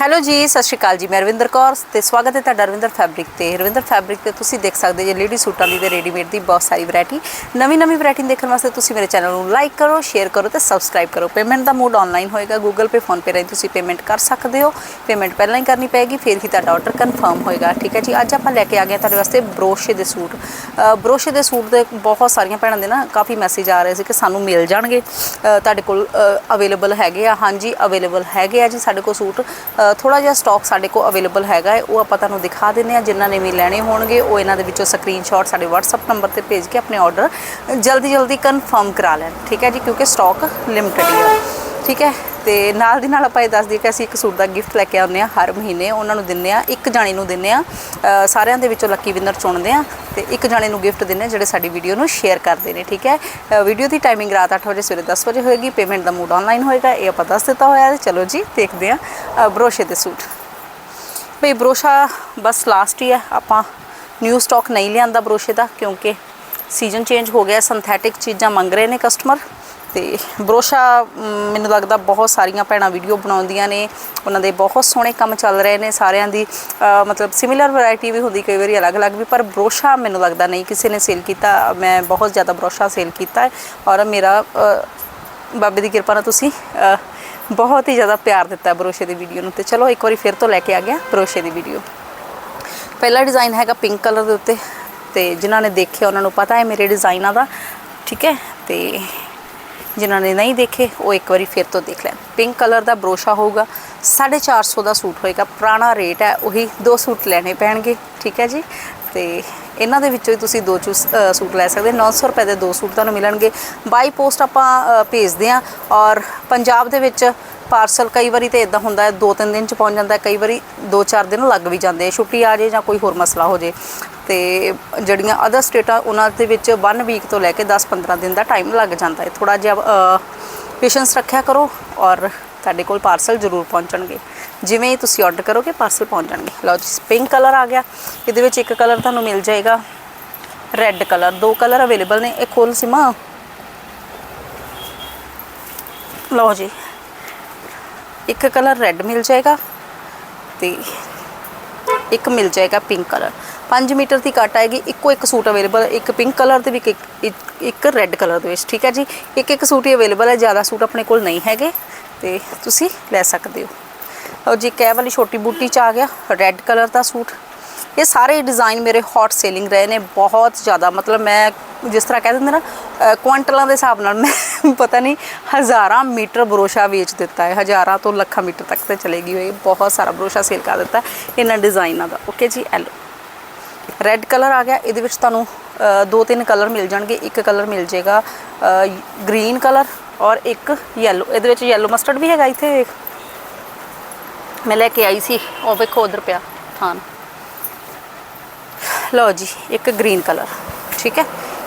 Hello ਜੀ, ਸਤਿ ਸ਼੍ਰੀ ਅਕਾਲ ਜੀ। ਮੈਂ ਰਵਿੰਦਰ ਕੌਰ ਤੇ ਸਵਾਗਤ ਹੈ ਤੁਹਾਡਾ ਰਵਿੰਦਰ ਫੈਬਰਿਕ ਤੇ। ਰਵਿੰਦਰ ਫੈਬਰਿਕ ਤੇ ਤੁਸੀਂ ਦੇਖ ਸਕਦੇ ਜੇ ਲੇਡੀ ਸੂਟਾਂ ਦੀ ਤੇ ਰੈਡੀਮੇਡ ਦੀ ਬਹੁਤ ਸਾਰੀ ਵੈਰਾਈਟੀ ਨਵੀਂ ਨਵੀਂ ਵੈਰਾਈਟੀ ਦੇਖਣ ਵਾਸਤੇ ਤੁਸੀਂ ਮੇਰੇ ਚੈਨਲ ਨੂੰ ਲਾਈਕ ਕਰੋ ਸ਼ੇਅਰ ਕਰੋ ਤੇ ਸਬਸਕ੍ਰਾਈਬ ਕਰੋ। ਪੇਮੈਂਟ ਦਾ ਮੋਡ ਆਨਲਾਈਨ ਹੋਏਗਾ। ਗੂਗਲ ਪੇ ਫੋਨ ਪੇ ਰਾਹੀਂ ਤੁਸੀਂ ਪੇਮੈਂਟ ਕਰ ਸਕਦੇ ਹੋ। ਪੇਮੈਂਟ ਪਹਿਲਾਂ ਹੀ ਕਰਨੀ ਪਏਗੀ, ਫਿਰ ਹੀ ਤੁਹਾਡਾ ਆਰਡਰ ਕਨਫਰਮ ਹੋਏਗਾ। ਠੀਕ ਹੈ ਜੀ, ਅੱਜ ਆਪਾਂ ਲੈ ਕੇ ਆ ਗਏ ਹਾਂ ਤੁਹਾਡੇ ਵਾਸਤੇ ਬਰੋਸ਼ੇ ਦੇ ਸੂਟ। ਬਰੋਸ਼ੇ ਦੇ ਸੂਟ ਦੇ ਬਹੁਤ ਸਾਰੀਆਂ ਭੈਣਾਂ ਦੇ ਨਾ ਕਾਫੀ ਮੈਸੇਜ ਆ ਰਹੇ ਸੀ ਕਿ ਸਾਨੂੰ ਮਿਲ ਜਾਣਗੇ। ਤੁਹਾਡੇ ਕੋਲ ਅਵੇਲੇਬਲ ਹੈਗੇ ਆ। ਹਾਂਜੀ ਅਵੇਲੇਬਲ ਹੈਗੇ ਆ ਜੀ ਸਾਡੇ ਕੋਲ ਸੂਟ। ਥੋੜਾ ਜਿਹਾ ਸਟਾਕ ਸਾਡੇ ਕੋਲ ਅਵੇਲੇਬਲ ਹੈਗਾ ਹੈ, ਉਹ ਆਪਾਂ ਤੁਹਾਨੂੰ ਦਿਖਾ ਦਿੰਦੇ ਆ ਜਿਨ੍ਹਾਂ ਨੇ ਵੀ ਲੈਣੇ ਹੋਣਗੇ, ਉਹ ਇਹਨਾਂ ਦੇ ਵਿੱਚੋਂ ਸਕਰੀਨਸ਼ਾਟ ਸਾਡੇ WhatsApp ਨੰਬਰ ਤੇ ਭੇਜ ਕੇ ਆਪਣੇ ਆਰਡਰ ਜਲਦੀ ਜਲਦੀ ਕਨਫਰਮ ਕਰਾ ਲੈਣ। ਠੀਕ ਹੈ ਜੀ, ਕਿਉਂਕਿ ਸਟਾਕ ਲਿਮਟਿਡ ਹੈ। ਠੀਕ ਹੈ? ਤੇ ਨਾਲ ਦੀ ਨਾਲ ਆਪਾਂ ਇਹ ਦੱਸ ਦਈਏ ਕਿ ਅਸੀਂ ਇੱਕ ਸੂਟ ਦਾ ਗਿਫਟ ਲੈ ਕੇ ਆਉਂਦੇ ਆ ਹਰ ਮਹੀਨੇ, ਉਹਨਾਂ ਨੂੰ ਦਿੰਨੇ ਆ ਇੱਕ ਜਾਣੇ ਨੂੰ ਦਿੰਨੇ ਆ ਸਾਰਿਆਂ ਦੇ ਵਿੱਚੋਂ ਲੱਕੀ ਵਿਨਰ ਚੁਣਦੇ ਆ ਤੇ ਇੱਕ ਜਾਣੇ ਨੂੰ ਗਿਫਟ ਦਿੰਨੇ ਆ ਜਿਹੜੇ ਸਾਡੀ ਵੀਡੀਓ ਨੂੰ ਸ਼ੇਅਰ ਕਰਦੇ ਨੇ, ਠੀਕ ਹੈ? ਵੀਡੀਓ ਦੀ ਟਾਈਮਿੰਗ ਰਾਤ 8 ਵਜੇ ਸਵੇਰੇ 10 ਵਜੇ ਹੋਏਗੀ ਪੇਮੈਂਟ ਦਾ ਮੋਡ ਆਨਲਾਈਨ ਹੋਏਗਾ, ਇਹ ਆਪਾਂ ਦੱਸ ਦਿੱਤਾ ਹੋਇਆ ਹੈ, ਚਲੋ ਜੀ ਦੇਖਦੇ ਆ ਬਰੋਸ਼ੇ ਦੇ ਸੂਟ। ਭਈ ਬਰੋਸ਼ਾ ਬਸ ਲਾਸਟ ਹੀ ਹੈ, ਆਪਾਂ ਨਿਊ ਸਟਾਕ ਨਹੀਂ ਲਿਆਂਦਾ ਬਰੋਸ਼ੇ ਦਾ ਕਿਉਂਕਿ ਸੀਜ਼ਨ ਚੇਂਜ ਹੋ ਗਿਆ ਸਿੰਥੈਟਿਕ ਚੀਜ਼ਾਂ ਮੰਗ ਰਹੇ ਨੇ ਕਸਟਮਰ ਤੇ ਬਰੋਸ਼ਾ ਮੈਨੂੰ ਲੱਗਦਾ ਬਹੁਤ ਸਾਰੀਆਂ ਭੈਣਾਂ ਵੀਡੀਓ ਬਣਾਉਂਦੀਆਂ ਨੇ। ਉਹਨਾਂ ਦੇ ਬਹੁਤ ਸੋਹਣੇ ਕੰਮ ਚੱਲ ਰਹੇ ਨੇ। ਸਾਰਿਆਂ ਦੀ ਮਤਲਬ ਸਿਮਿਲਰ ਵੈਰਾਈਟੀ ਵੀ ਹੁੰਦੀ, ਕਈ ਵਾਰੀ ਅਲੱਗ-ਅਲੱਗ ਵੀ। ਪਰ ਬਰੋਸ਼ਾ ਮੈਨੂੰ ਲੱਗਦਾ ਨਹੀਂ ਕਿਸੇ ਨੇ ਸੇਲ ਕੀਤਾ। ਮੈਂ ਬਹੁਤ ਜ਼ਿਆਦਾ ਬਰੋਸ਼ਾ ਸੇਲ ਕੀਤਾ ਹੈ। ਔਰ ਮੇਰਾ ਬਾਬੇ ਦੀ ਕਿਰਪਾ ਨਾਲ ਤੁਸੀਂ ਬਹੁਤ ਹੀ ਜ਼ਿਆਦਾ ਪਿਆਰ ਦਿੱਤਾ ਬਰੋਸ਼ੇ ਦੀ ਵੀਡੀਓ ਨੂੰ। ਤੇ ਚਲੋ ਇੱਕ ਵਾਰੀ ਫਿਰ ਤੋਂ ਲੈ ਕੇ ਆ ਗਿਆ ਬਰੋਸ਼ੇ ਦੀ ਵੀਡੀਓ ਪਹਿਲਾ ਡਿਜ਼ਾਈਨ ਹੈਗਾ ਪਿੰਕ ਕਲਰ ਦੇ ਉੱਤੇ। ਤੇ ਜਿਨ੍ਹਾਂ ਨੇ ਦੇਖਿਆ, ਉਹਨਾਂ ਨੂੰ ਪਤਾ ਹੈ ਮੇਰੇ ਡਿਜ਼ਾਈਨਾਂ ਦਾ। ਠੀਕ ਹੈ? ਤੇ ਜਿਨ੍ਹਾਂ ਨੇ ਨਹੀਂ ਦੇਖੇ, ਉਹ ਇੱਕ ਵਾਰੀ ਫਿਰ ਤੋਂ ਦੇਖ ਲੈਣ। ਪਿੰਕ ਕਲਰ ਦਾ ਬਰੋਸ਼ਾ ਹੋਊਗਾ 450 ਦਾ ਸੂਟ ਹੋਏਗਾ। ਪੁਰਾਣਾ ਰੇਟ ਹੈ, ਉਹੀ ਦੋ ਸੂਟ ਲੈਣੇ ਪੈਣਗੇ, ਠੀਕ ਹੈ ਜੀ? ਤੇ ਇਹਨਾਂ ਦੇ ਵਿੱਚੋਂ ਹੀ ਤੁਸੀਂ ਦੋ ਚੂਸ ਸੂਟ ਲੈ ਸਕਦੇ 900 ਰੁਪਏ ਦੇ ਦੋ ਸੂਟ ਤੁਹਾਨੂੰ ਮਿਲਣਗੇ। ਬਾਈ ਪੋਸਟ ਆਪਾਂ ਭੇਜਦੇ ਹਾਂ ਔਰ ਪੰਜਾਬ ਦੇ ਵਿੱਚ ਪਾਰਸਲ ਕਈ ਵਾਰੀ ਤੇ ਇਦਾਂ ਹੁੰਦਾ ਹੈ, ਦੋ ਤਿੰਨ ਦਿਨ ਚ ਪਹੁੰਚ ਜਾਂਦਾ ਹੈ, ਕਈ ਵਾਰੀ ਦੋ ਚਾਰ ਦਿਨ ਲੱਗ ਵੀ ਜਾਂਦੇ ਆ। ਛੁੱਟੀ ਆ ਜੇ ਜਾਂ ਕੋਈ ਹੋਰ ਮਸਲਾ ਹੋ ਜੇ ਤੇ ਜਿਹੜੀਆਂ ਅਦਰ ਸਟੇਟਾਂ ਉਹਨਾਂ ਦੇ ਵਿੱਚ 1 ਵੀਕ ਤੋਂ ਲੈ ਕੇ 10-15 ਦਿਨ ਦਾ ਟਾਈਮ ਲੱਗ ਜਾਂਦਾ ਹੈ। ਥੋੜਾ ਜਿਹਾ ਪੇਸ਼ੈਂਸ ਰੱਖਿਆ ਕਰੋ ਔਰ ਤੁਹਾਡੇ ਕੋਲ ਪਾਰਸਲ ਜ਼ਰੂਰ ਪਹੁੰਚਣਗੇ। ਜਿਵੇਂ ਹੀ ਤੁਸੀਂ ਆਰਡਰ ਕਰੋਗੇ ਪਾਰਸਲ ਪਹੁੰਚ ਜਾਣਗੇ। ਲਓ ਜੀ ਪਿੰਕ ਕਲਰ ਆ ਗਿਆ। ਇਹਦੇ ਵਿੱਚ ਇੱਕ ਕਲਰ ਤੁਹਾਨੂੰ ਮਿਲ ਜਾਏਗਾ। ਰੈੱਡ ਕਲਰ ਦੋ ਕਲਰ ਅਵੇਲੇਬਲ ਨੇ। ਇਹ ਖੋਲ ਸਿਮਾ। ਲਓ ਜੀ। ਇੱਕ ਕਲਰ ਰੈੱਡ ਮਿਲ ਜਾਏਗਾ ਤੇ ਇੱਕ ਮਿਲ ਜਾਏਗਾ ਪਿੰਕ ਕਲਰ 5 ਮੀਟਰ ਦੀ ਕੱਟ ਆਏਗੀ ਇੱਕੋ ਇੱਕ ਸੂਟ ਅਵੇਲੇਬਲ ਇੱਕ ਪਿੰਕ ਕਲਰ ਦੇ ਵਿੱਚ ਇੱਕ- ਇੱਕ- ਇੱਕ ਰੈੱਡ ਕਲਰ ਦੇ ਵਿੱਚ ਠੀਕ ਹੈ ਜੀ? ਇੱਕ ਇੱਕ ਸੂਟ ਹੀ ਅਵੇਲੇਬਲ ਹੈ ਜ਼ਿਆਦਾ ਸੂਟ ਆਪਣੇ ਕੋਲ ਨਹੀਂ ਹੈਗੇ ਤੇ ਤੁਸੀਂ ਲੈ ਸਕਦੇ ਹੋ। ਔਰ ਜੀ ਕੈ ਵਾਲੀ ਛੋਟੀ ਬੂਟੀ ਚ ਆ ਗਿਆ ਰੈੱਡ ਕਲਰ ਦਾ ਸੂਟ। ਇਹ ਸਾਰੇ ਡਿਜ਼ਾਈਨ ਮੇਰੇ ਹੌਟ ਸੇਲਿੰਗ ਰਹੇ ਨੇ ਬਹੁਤ ਜ਼ਿਆਦਾ ਮਤਲਬ ਮੈਂ ਜਿਸ ਤਰ੍ਹਾਂ ਕਹਿ ਦਿੰਦੇ ਨਾ ਅ, ਕੁਆਂਟਲਾਂ ਦੇ ਹਿਸਾਬ ਨਾਲ ਮੈਂ ਪਤਾ ਨਹੀਂ ਹਜ਼ਾਰਾਂ ਮੀਟਰ ਬਰੋਸ਼ਾ ਵੇਚ ਦਿੱਤਾ ਹੈ ਹਜ਼ਾਰਾਂ ਤੋਂ ਲੱਖਾਂ ਮੀਟਰ ਤੱਕ ਤੇ ਚਲੇਗੀ ਹੋਈ ਬਹੁਤ ਸਾਰਾ ਬਰੋਸ਼ਾ ਸੇਲ ਕਰ ਦਿੱਤਾ ਇਹਨਾਂ ਡਿਜ਼ਾਈਨਾਂ ਦਾ ਓਕੇ ਜੀ? ਐਲੋ ਰੈੱਡ ਕਲਰ ਆ ਗਿਆ। ਇਹਦੇ ਵਿੱਚ ਤੁਹਾਨੂੰ ਦੋ ਤਿੰਨ ਕਲਰ ਮਿਲ ਜਾਣਗੇ। ਇੱਕ ਕਲਰ ਮਿਲ ਜਾਏਗਾ ਗ੍ਰੀਨ ਕਲਰ ਔਰ ਇੱਕ ਯੈਲੋ ਇਹਦੇ ਵਿੱਚ ਯੈਲੋ ਮਸਟਰਡ ਵੀ ਹੈਗਾ ਇੱਥੇ। ਵੇਖ ਮੈਂ ਲੈ ਕੇ ਆਈ ਸੀ। ਉਹ ਵੇਖੋ ਉਧਰ ਪਿਆ। ਥਾਨ ਲਓ ਜੀ, ਇੱਕ ਗ੍ਰੀਨ ਕਲਰ ਠੀਕ ਹੈ?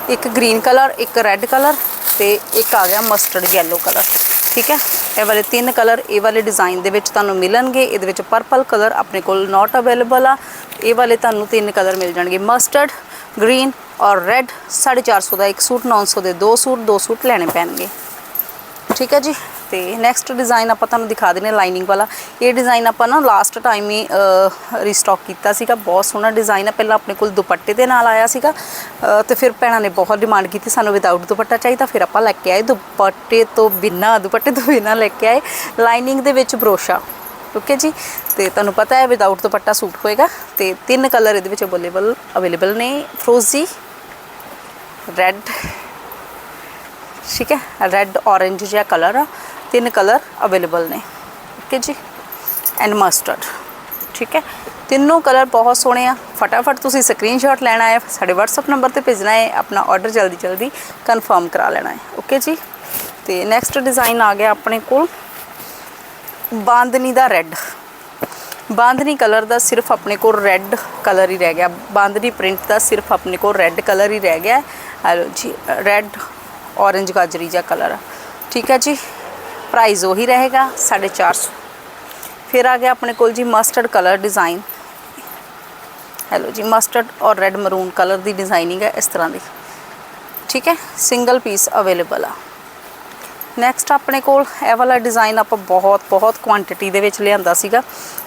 ਇੱਕ ਗ੍ਰੀਨ ਕਲਰ ਇੱਕ ਰੈੱਡ ਕਲਰ ਤੇ ਇੱਕ ਆ ਗਿਆ ਮਸਟਰਡ ਯੈਲੋ ਕਲਰ ਠੀਕ ਹੈ? ਇਹ ਵਾਲੇ ਤਿੰਨ ਕਲਰ ਇਹ ਵਾਲੇ ਡਿਜ਼ਾਈਨ ਦੇ ਵਿੱਚ ਤੁਹਾਨੂੰ ਮਿਲਣਗੇ। ਇਹਦੇ ਵਿੱਚ ਪਰਪਲ ਕਲਰ ਆਪਣੇ ਕੋਲ ਨਾਟ ਅਵੇਲੇਬਲ ਆ। ਇਹ ਵਾਲੇ ਤੁਹਾਨੂੰ ਤਿੰਨ ਕਲਰ ਮਿਲ ਜਾਣਗੇ। ਮਸਟਰਡ ਗ੍ਰੀਨ ਔਰ ਰੈੱਡ 450 ਦਾ ਇੱਕ ਸੂਟ 900 ਦੇ ਦੋ ਸੂਟ ਦੋ ਸੂਟ ਲੈਣੇ ਪੈਣਗੇ। ਠੀਕ ਹੈ ਜੀ? ਤੇ ਨੈਕਸਟ ਡਿਜ਼ਾਈਨ ਆਪਾਂ ਤੁਹਾਨੂੰ ਦਿਖਾ ਦਿੰਦੇ ਹਾਂ ਲਾਈਨਿੰਗ ਵਾਲਾ। ਇਹ ਡਿਜ਼ਾਈਨ ਆਪਾਂ ਨਾ ਲਾਸਟ ਟਾਈਮ ਹੀ ਰੀਸਟਾਕ ਕੀਤਾ ਸੀਗਾ। ਬਹੁਤ ਸੋਹਣਾ ਡਿਜ਼ਾਈਨ ਹੈ ਪਹਿਲਾਂ ਆਪਣੇ ਕੋਲ ਦੁਪੱਟੇ ਦੇ ਨਾਲ ਆਇਆ ਸੀਗਾ। ਅ, ਤੇ ਫਿਰ ਭੈਣਾਂ ਨੇ ਬਹੁਤ ਡਿਮਾਂਡ ਕੀਤੀ ਸਾਨੂੰ ਵਿਦਆਊਟ ਦੁਪੱਟਾ ਚਾਹੀਦਾ। ਫਿਰ ਆਪਾਂ ਲੈ ਕੇ ਆਏ ਦੁਪੱਟੇ ਤੋਂ ਬਿਨਾ ਦੁਪੱਟੇ ਤੋਂ ਬਿਨਾ ਲੈ ਕੇ ਆਏ ਲਾਈਨਿੰਗ ਦੇ ਵਿੱਚ ਬਰੋਸ਼ਾ ਓਕੇ ਜੀ? ਤੇ ਤੁਹਾਨੂੰ ਪਤਾ ਹੈ ਵਿਦਆਊਟ ਦੁਪੱਟਾ ਸੂਟ ਹੋਏਗਾ। ਤੇ ਤਿੰਨ ਕਲਰ ਇਹਦੇ ਵਿੱਚ ਅਵੇਲੇਬਲ ਅਵੇਲੇਬਲ ਨੇ। ਫਰੋਜ਼ੀ ਰੈੱਡ ਠੀਕ ਹੈ? ਰੈੱਡ orange ਜਿਹਾ ਕਲਰ ਆ। ਤਿੰਨ ਕਲਰ ਅਵੇਲੇਬਲ ਨੇ। ਓਕੇ ਜੀ? ਐਂਡ ਮਸਟਰਡ ਠੀਕ ਹੈ? ਤਿੰਨੋਂ ਕਲਰ ਬਹੁਤ ਸੋਹਣੇ ਆ। ਫਟਾਫਟ ਤੁਸੀਂ ਸਕਰੀਨਸ਼ਾਟ ਲੈਣਾ ਹੈ। ਸਾਡੇ WhatsApp ਨੰਬਰ ਤੇ ਭੇਜਣਾ ਹੈ। ਆਪਣਾ ਆਰਡਰ ਜਲਦੀ ਜਲਦੀ ਕਨਫਰਮ ਕਰਾ ਲੈਣਾ ਹੈ। ਓਕੇ ਜੀ? ਤੇ ਨੈਕਸਟ ਡਿਜ਼ਾਈਨ ਆ ਗਿਆ ਆਪਣੇ ਕੋਲ। ਬਾਂਦਨੀ ਦਾ ਰੈੱਡ ਬਾਂਦਨੀ ਕਲਰ ਦਾ ਸਿਰਫ ਆਪਣੇ ਕੋਲ ਰੈੱਡ ਕਲਰ ਹੀ ਰਹਿ ਗਿਆ। ਬਾਂਦਨੀ ਪ੍ਰਿੰਟ ਦਾ ਸਿਰਫ ਆਪਣੇ ਕੋਲ ਰੈੱਡ ਕਲਰ ਹੀ ਰਹਿ ਗਿਆ। ਹੈ ਜੀ ਰੈੱਡ orange, ਗਾਜਰੀ ਜਿਹਾ ਕਲਰ ਠੀਕ ਹੈ ਜੀ? ਪ੍ਰਾਈਸ ਉਹੀ ਰਹੇਗਾ 450 ਫਿਰ ਆ ਗਿਆ ਆਪਣੇ ਕੋਲ ਜੀ ਮਸਟਰਡ ਕਲਰ ਡਿਜ਼ਾਈਨ ਹੈਲੋ ਜੀ ਮਸਟਰਡ ਔਰ ਰੈੱਡ ਮਰੂਨ ਕਲਰ ਦੀ ਡਿਜ਼ਾਈਨਿੰਗ ਹੈ ਇਸ ਤਰ੍ਹਾਂ ਦੀ। ਠੀਕ ਹੈ? ਸਿੰਗਲ ਪੀਸ ਅਵੇਲੇਬਲ ਆ। ਨੈਕਸਟ ਆਪਣੇ ਕੋਲ ਇਹ ਵਾਲਾ ਡਿਜ਼ਾਈਨ ਆਪਾਂ ਬਹੁਤ ਬਹੁਤ ਕੁਆਂਟੀਟੀ ਦੇ ਵਿੱਚ ਲਿਆਂਦਾ ਸੀਗਾ।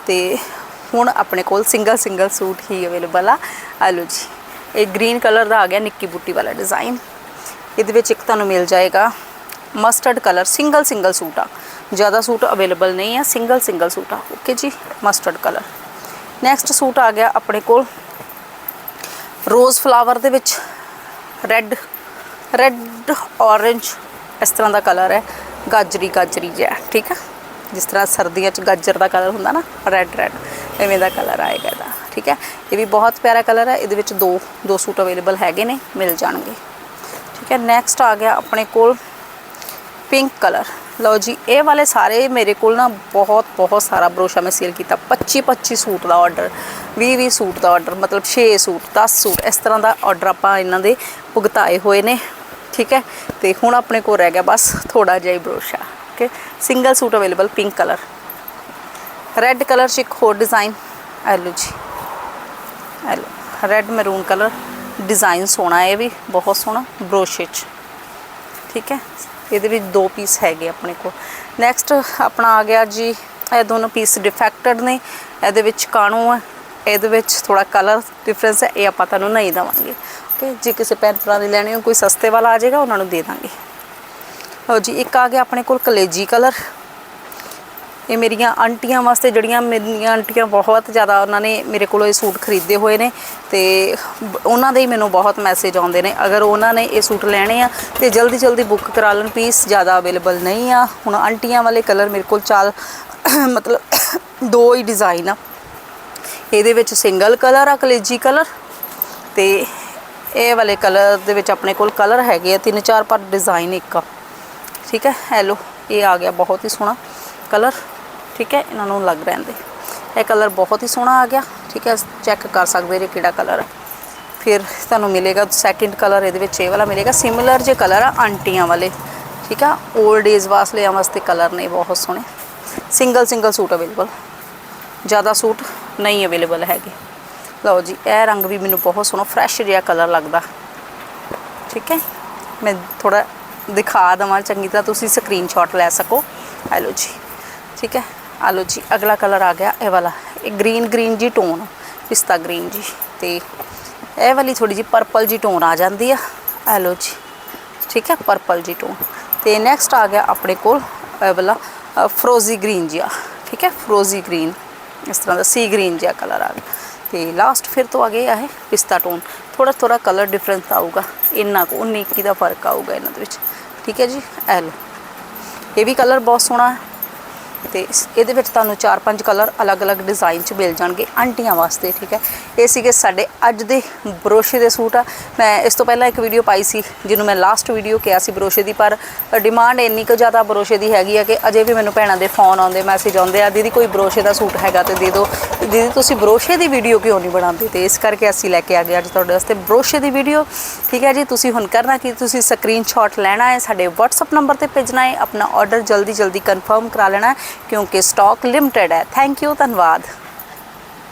ਤੇ ਹੁਣ ਆਪਣੇ ਕੋਲ ਸਿੰਗਲ ਸਿੰਗਲ ਸੂਟ ਹੀ ਅਵੇਲੇਬਲ ਆ। ਆ ਲਓ ਜੀ, ਇਹ ਗ੍ਰੀਨ ਕਲਰ ਦਾ ਆ ਗਿਆ, ਨਿੱਕੀ ਬੂਟੀ ਵਾਲਾ ਡਿਜ਼ਾਈਨ ਇਹਦੇ ਵਿੱਚ ਇੱਕ ਤੁਹਾਨੂੰ ਮਿਲ ਜਾਏਗਾ mustard colour single single suit ਆ। ਜ਼ਿਆਦਾ ਸੂਟ ਅਵੇਲੇਬਲ ਨਹੀਂ ਆ ਸਿੰਗਲ ਸਿੰਗਲ ਸੂਟ ਆ। ਓਕੇ ਜੀ ਮਸਟਰਡ ਕਲਰ ਨੈਕਸਟ ਸੂਟ ਆ ਗਿਆ ਆਪਣੇ ਕੋਲ ਰੋਜ਼ ਫਲਾਵਰ ਦੇ ਵਿੱਚ। ਰੈੱਡ ਰੈੱਡ ਔਰੇਂਜ ਇਸ ਤਰ੍ਹਾਂ ਦਾ ਕਲਰ ਹੈ। ਗਾਜਰੀ ਗਾਜਰੀ ਜਿਹਾ, ਠੀਕ ਹੈ ਜਿਸ ਤਰ੍ਹਾਂ ਸਰਦੀਆਂ 'ਚ ਗਾਜਰ ਦਾ ਕਲਰ ਹੁੰਦਾ ਨਾ ਰੈੱਡ ਰੈੱਡ ਐਵੇਂ ਦਾ ਕਲਰ ਆਏਗਾ ਇਹਦਾ, ਠੀਕ ਹੈ ਇਹ ਵੀ ਬਹੁਤ ਪਿਆਰਾ ਕਲਰ ਹੈ। ਇਹਦੇ ਵਿੱਚ ਦੋ ਦੋ ਸੂਟ ਅਵੇਲੇਬਲ ਹੈਗੇ ਨੇ, ਮਿਲ ਜਾਣਗੇ। ਠੀਕ ਹੈ ਨੈਕਸਟ ਆ ਗਿਆ ਆਪਣੇ ਕੋਲ ਪਿੰਕ ਕਲਰ ਲਓ ਜੀ, ਇਹ ਵਾਲੇ ਸਾਰੇ ਮੇਰੇ ਕੋਲ ਨਾ ਬਹੁਤ ਬਹੁਤ ਸਾਰਾ ਬਰੋਸ਼ਾ ਮੈਂ ਸੇਲ ਕੀਤਾ। 25 25 ਸੂਟ ਦਾ ਆਰਡਰ 20 20 ਸੂਟ ਦਾ ਆਰਡਰ ਮਤਲਬ 6 ਸੂਟ 10 ਸੂਟ, ਇਸ ਤਰ੍ਹਾਂ ਦਾ ਆਰਡਰ ਆਪਾਂ ਇਹਨਾਂ ਦੇ ਭੁਗਤਾਏ ਹੋਏ ਨੇ, ਠੀਕ ਹੈ? ਤੇ ਹੁਣ ਆਪਣੇ ਕੋਲ ਰਹਿ ਗਿਆ ਬਸ ਥੋੜਾ ਜਿਹਾ ਹੀ ਬਰੋਸ਼ਾ okay single suit available pink colour red colour 'ਚ ਇੱਕ ਹੋਰ ਡਿਜ਼ਾਈਨ ਐਲੋ ਜੀ hello red maroon colour design ਸੋਹਣਾ ਹੈ ਇਹ ਵੀ, ਬਹੁਤ ਸੋਹਣਾ, ਬਰੋਸ਼ੇ 'ਚ ਠੀਕ ਹੈ? ਇਹਦੇ ਵਿੱਚ ਦੋ ਪੀਸ ਹੈਗੇ ਆਪਣੇ ਕੋਲ। ਨੈਕਸਟ ਆਪਣਾ ਆ ਗਿਆ ਜੀ, ਇਹ ਦੋਨੋਂ ਪੀਸ ਡਿਫੈਕਟਡ ਨੇ। ਇਹਦੇ ਵਿੱਚ ਕਾਣੂ ਹੈ ਇਹਦੇ ਵਿੱਚ ਥੋੜਾ ਕਲਰ ਡਿਫਰੈਂਸ ਹੈ, ਇਹ ਆਪਾਂ ਤੁਹਾਨੂੰ ਨਹੀਂ ਦਵਾਂਗੇ। ਓਕੇ ਜੇ ਕਿਸੇ ਭੈਣ ਭਰਾ ਦੀ ਲੈਣੀ ਹੋ ਕੋਈ ਸਸਤੇ ਵਾਲਾ ਆ ਜਾਏਗਾ, ਉਹਨਾਂ ਨੂੰ ਦੇ ਦਾਂਗੇ। ਲਓ ਜੀ, ਇੱਕ ਆ ਗਿਆ ਆਪਣੇ ਕੋਲ ਕਲੇਜੀ ਕਲਰ ਇਹ ਮੇਰੀਆਂ ਆਂਟੀਆਂ ਵਾਸਤੇ ਜਿਹੜੀਆਂ ਮੇਰੀਆਂ ਆਂਟੀਆਂ ਬਹੁਤ ਜ਼ਿਆਦਾ ਉਹਨਾਂ ਨੇ ਮੇਰੇ ਕੋਲੋਂ ਇਹ ਸੂਟ ਖਰੀਦੇ ਹੋਏ ਨੇ ਤੇ ਉਹਨਾਂ ਦੇ ਹੀ ਮੈਨੂੰ ਬਹੁਤ ਮੈਸੇਜ ਆਉਂਦੇ ਨੇ। ਅਗਰ ਉਹਨਾਂ ਨੇ ਇਹ ਸੂਟ ਲੈਣੇ ਆ ਤੇ ਜਲਦੀ ਜਲਦੀ ਬੁੱਕ ਕਰਾ ਲੈਣ ਪੀਸ ਜ਼ਿਆਦਾ ਅਵੇਲੇਬਲ ਨਹੀਂ ਆ। ਹੁਣ ਆਂਟੀਆਂ ਵਾਲੇ ਕਲਰ ਮੇਰੇ ਕੋਲ ਚਾਲ ਮਤਲਬ ਦੋ ਹੀ ਡਿਜ਼ਾਈਨ ਆ। ਇਹਦੇ ਵਿੱਚ ਸਿੰਗਲ ਕਲਰ ਆ, ਕਲੇਜੀ ਕਲਰ ਤੇ ਇਹ ਵਾਲੇ ਕਲਰ ਦੇ ਵਿੱਚ ਆਪਣੇ ਕੋਲ ਕਲਰ ਹੈਗੇ ਆ, ਤਿੰਨ ਚਾਰ ਪਰ ਡਿਜ਼ਾਈਨ ਇੱਕ ਆ। ਠੀਕ ਹੈ ਹੈਲੋ ਇਹ ਆ ਗਿਆ ਬਹੁਤ ਹੀ ਸੋਹਣਾ ਕਲਰ ਠੀਕ ਹੈ, ਇਹਨਾਂ ਨੂੰ ਲੱਗ ਰਹਿੰਦੇ। ਇਹ ਕਲਰ ਬਹੁਤ ਹੀ ਸੋਹਣਾ ਆ ਗਿਆ, ਠੀਕ ਹੈ ਚੈੱਕ ਕਰ ਸਕਦੇ ਜੇ ਕਿਹੜਾ ਕਲਰ ਹੈ ਫਿਰ ਤੁਹਾਨੂੰ ਮਿਲੇਗਾ ਸੈਕਿੰਡ ਕਲਰ ਇਹਦੇ ਵਿੱਚ ਇਹ ਵਾਲਾ ਮਿਲੇਗਾ ਸਿਮਿਲਰ ਜੇ ਕਲਰ ਆ, ਆਂਟੀਆਂ ਵਾਲੇ, ਠੀਕ ਆ 올ਡ ਏਜ ਵਾਸਤੇ ਵਾਸਤੇ ਕਲਰ ਨੇ, ਬਹੁਤ ਸੋਹਣੇ। ਸਿੰਗਲ ਸਿੰਗਲ ਸੂਟ ਅਵੇਲੇਬਲ ਜ਼ਿਆਦਾ ਸੂਟ ਨਹੀਂ ਅਵੇਲੇਬਲ ਹੈਗੇ। ਲਓ ਜੀ, ਇਹ ਰੰਗ ਵੀ ਮੈਨੂੰ ਬਹੁਤ ਸੋਹਣਾ ਫਰੈਸ਼ ਜਿਹਾ ਕਲਰ ਲੱਗਦਾ। ਠੀਕ ਹੈ, ਮੈਂ ਥੋੜਾ ਦਿਖਾ ਦਵਾਂ, ਚੰਗੀ ਤਰ੍ਹਾਂ ਤੁਸੀਂ ਸਕਰੀਨਸ਼ਾਟ ਲੈ ਸਕੋ। ਆ ਲਓ ਜੀ, ਠੀਕ ਹੈ। ਆ ਲਓ ਜੀ, ਅਗਲਾ ਕਲਰ ਆ ਗਿਆ ਇਹ ਵਾਲਾ। ਇਹ ਗ੍ਰੀਨ ਗ੍ਰੀਨ ਜੀ ਟੋਨ, ਪਿਸਤਾ ਗ੍ਰੀਨ ਜੀ। ਤੇ ਇਹ ਵਾਲੀ ਥੋੜੀ ਜੀ ਪਰਪਲ ਜੀ ਟੋਨ ਆ ਜਾਂਦੀ ਆ। ਆ ਲਓ ਜੀ, ਠੀਕ ਹੈ ਪਰਪਲ ਜੀ ਟੋਨ। ਤੇ ਨੈਕਸਟ ਆ ਗਿਆ ਆਪਣੇ ਕੋਲ ਇਹ ਵਾਲਾ ਫਰੋਜ਼ੀ ਗ੍ਰੀਨ ਜਿਹਾ, ਠੀਕ ਹੈ ਫਰੋਜ਼ੀ ਗ੍ਰੀਨ ਇਸ ਤਰ੍ਹਾਂ ਦਾ ਸੀ ਗ੍ਰੀਨ ਜਿਹਾ ਕਲਰ ਆ ਗਿਆ। ਤੇ ਲਾਸਟ ਫਿਰ ਤੋਂ ਆ ਗਿਆ ਇਹ ਪਿਸਤਾ ਟੋਨ। ਥੋੜਾ ਥੋੜਾ ਕਲਰ ਡਿਫਰੈਂਸ ਆਊਗਾ। ਇੰਨਾ ਕੁ 19 21 ਦਾ ਫ਼ਰਕ ਆਊਗਾ ਇਹਨਾਂ ਦੇ ਵਿੱਚ। ਠੀਕ ਹੈ ਜੀ ਐਲ ਇਹ ਵੀ ਕਲਰ ਬਹੁਤ ਸੋਹਣਾ ਹੈ। ਤੇ ਇਸ- ਇਹਦੇ ਵਿੱਚ ਤੁਹਾਨੂੰ 4-5 ਕਲਰ ਅਲੱਗ-ਅਲੱਗ ਡਿਜ਼ਾਈਨ 'ਚ ਮਿਲ ਜਾਣਗੇ ਆਂਟੀਆਂ ਵਾਸਤੇ, ਠੀਕ ਹੈ? ਇਹ ਸੀਗੇ ਸਾਡੇ ਅੱਜ ਦੇ ਬਰੋਸ਼ੇ ਦੇ ਸੂਟ ਆ। ਮੈਂ ਇਸ ਤੋਂ ਪਹਿਲਾਂ ਇੱਕ ਵੀਡੀਓ ਪਾਈ ਸੀ, ਜਿਹਨੂੰ ਮੈਂ ਲਾਸਟ ਵੀਡੀਓ ਕਿਹਾ ਸੀ ਬਰੋਸ਼ੇ ਦੀ, ਪਰ ਡਿਮਾਂਡ ਇੰਨੀ ਕੁ ਜ਼ਿਆਦਾ ਬਰੋਸ਼ੇ ਦੀ ਹੈਗੀ ਆ ਕਿ ਅਜੇ ਵੀ ਮੈਨੂੰ ਭੈਣਾਂ ਦੇ ਫੋਨ ਆਉਂਦੇ ਮੈਸੇਜ ਆਉਂਦੇ ਆ, ਦੀਦੀ ਕੋਈ ਬਰੋਸ਼ੇ ਦਾ ਸੂਟ ਹੈਗਾ ਤੇ ਦੇ ਦਿਓ। ਦੀਦੀ ਤੁਸੀਂ ਬਰੋਸ਼ੇ ਦੀ ਵੀਡੀਓ ਕਿਉਂ ਨਹੀਂ ਬਣਾਉਂਦੇ? ਤੇ ਇਸ ਕਰਕੇ ਅਸੀਂ ਲੈ ਕੇ ਆ ਗਏ ਅੱਜ ਤੁਹਾਡੇ ਵਾਸਤੇ ਬਰੋਸ਼ੇ ਦੀ ਵੀਡੀਓ ਠੀਕ ਹੈ ਜੀ, ਤੁਸੀਂ ਹੁਣ ਕਰਨਾ ਕਿ? ਤੁਸੀਂ ਸਕਰੀਨਸ਼ਾਟ ਲੈਣਾ ਹੈ, ਸਾਡੇ WhatsApp ਨੰਬਰ ਤੇ ਭੇਜਣਾ ਹੈ, ਆਪਣਾ ਆਰਡਰ ਜਲਦੀ ਜਲਦੀ ਕਨਫਰਮ ਕਰਾ ਲੈਣਾ ਕਿਉਂਕਿ ਸਟਾਕ ਲਿਮਟਿਡ ਹੈ। ਥੈਂਕ ਯੂ ਧੰਨਵਾਦ।